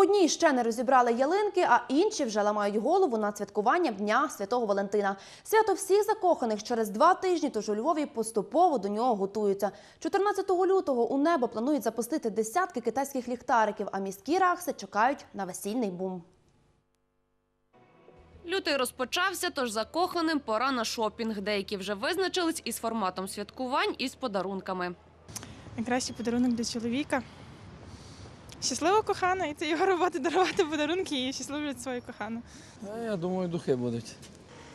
Одні ще не розібрали ялинки, а інші вже ламають голову над святкуванням Дня Святого Валентина. Свято всіх закоханих через два тижні, тож у Львові поступово до нього готуються. 14 лютого у небо планують запустити десятки китайських ліхтариків, а міські ракси чекають на весільний бум. Лютий розпочався, тож закоханим пора на шопінг. Деякі вже визначились із форматом святкувань і з подарунками. Найкращий подарунок для чоловіка. Щаслива кохана, і це його робота дарувати подарунки і щасливо свою кохану. А Я думаю, духи будуть.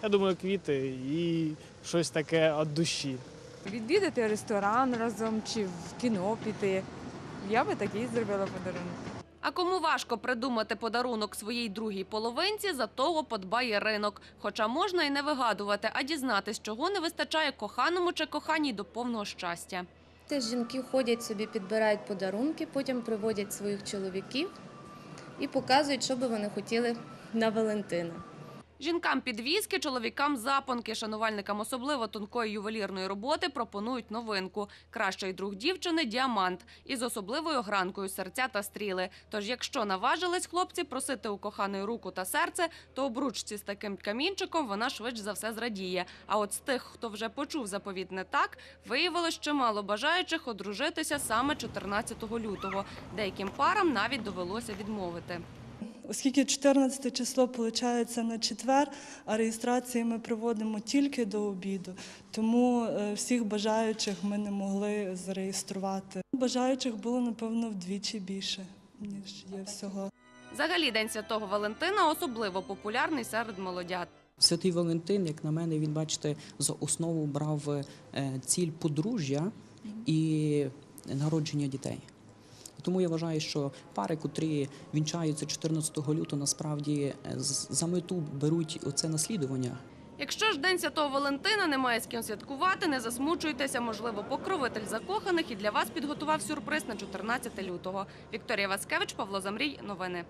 Я думаю, квіти і щось таке від душі. відвідати ресторан разом чи в кіно піти. Я би такий зробила подарунок. А кому важко придумати подарунок своїй другій половинці, за того подбає ринок. Хоча можна і не вигадувати, а дізнатись, чого не вистачає коханому чи коханій до повного щастя. Теж жінки ходять собі, підбирають подарунки, потім приводять своїх чоловіків і показують, що би вони хотіли на Валентина. Жінкам підвіски, чоловікам запонки. Шанувальникам особливо тонкої ювелірної роботи пропонують новинку. Кращий друг дівчини діамант із особливою гранкою серця та стріли. Тож, якщо наважились хлопці просити у коханої руку та серце, то обручці з таким камінчиком вона швидше за все зрадіє. А от з тих, хто вже почув заповіт не так, виявилось чимало бажаючих одружитися саме 14 лютого. Деяким парам навіть довелося відмовити. Оскільки 14 число виходить на четвер, а реєстрації ми проводимо тільки до обіду, тому е, всіх бажаючих ми не могли зареєструвати. Бажаючих було, напевно, вдвічі більше, ніж є всього. Взагалі, День Святого Валентина особливо популярний серед молодят. Святий Валентин, як на мене, він, бачите, за основу брав е, ціль подружжя і народження дітей. Тому я вважаю, що пари, котрі вінчаються 14 лютого, насправді е, за мету беруть оце наслідування. Якщо ж День Святого Валентина немає з ким святкувати, не засмучуйтеся. Можливо, покровитель закоханих і для вас підготував сюрприз на 14 лютого. Вікторія Васкевич, Павло Замрій. Новини.